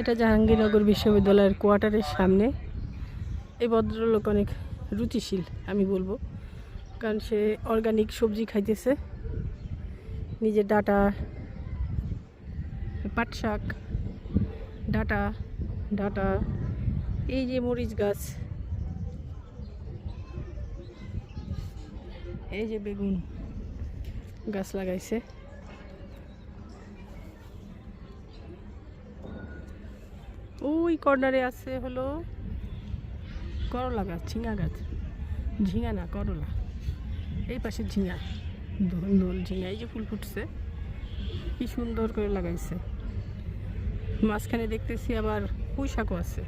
এটা জাহাঙ্গীরনগর বিশ্ববিদ্যালয়ের কোয়ার্টারের সামনে। এই ভদ্রলোক অনেক রুচিশীল, আমি বলব। কারণ সে অর্গানিক সবজি খাইতেছে। নিজের ডাটা পাট শাক ডাটা ডাটা। এই যে মরিচ গাছ। এই যে বেগুন গাছ লাগাইছে। ওই কর্নারে আছে হলো করলা গাছ, ঝিঙা গাছ। ঝিঙা না, করলা। এই পাশে ঝিঙা দোল দোল ঝিঙা, এই যে ফুল ফুটছে। কি সুন্দর করে লাগাইছে। মাঝখানে দেখতেছি আবার পুঁই শাকও আছে।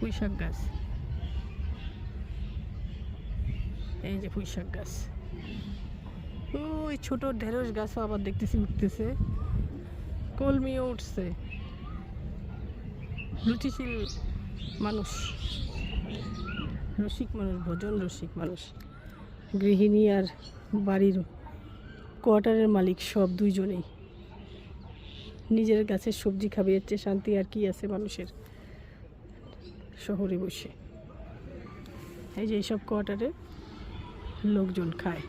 পুঁই শাক গাছ। এই যে পুঁই শাক গাছ। ওই ছোট ঢেঁড়স গাছও আবার দেখতেছি উঠতেছে। কলমিও উঠছে। রুচিশীল মানুষ। রসিক মানুষ, ভোজন রসিক মানুষ। গৃহিণী আর বাড়ির কোয়ার্টারের মালিক সব দুইজনেই। নিজের গাছের সবজি খাবে, এর চেয়ে শান্তি আর কি আছে মানুষের? শহরে বসে। এই যে এইসব কোয়ার্টারে লোকজন খায়।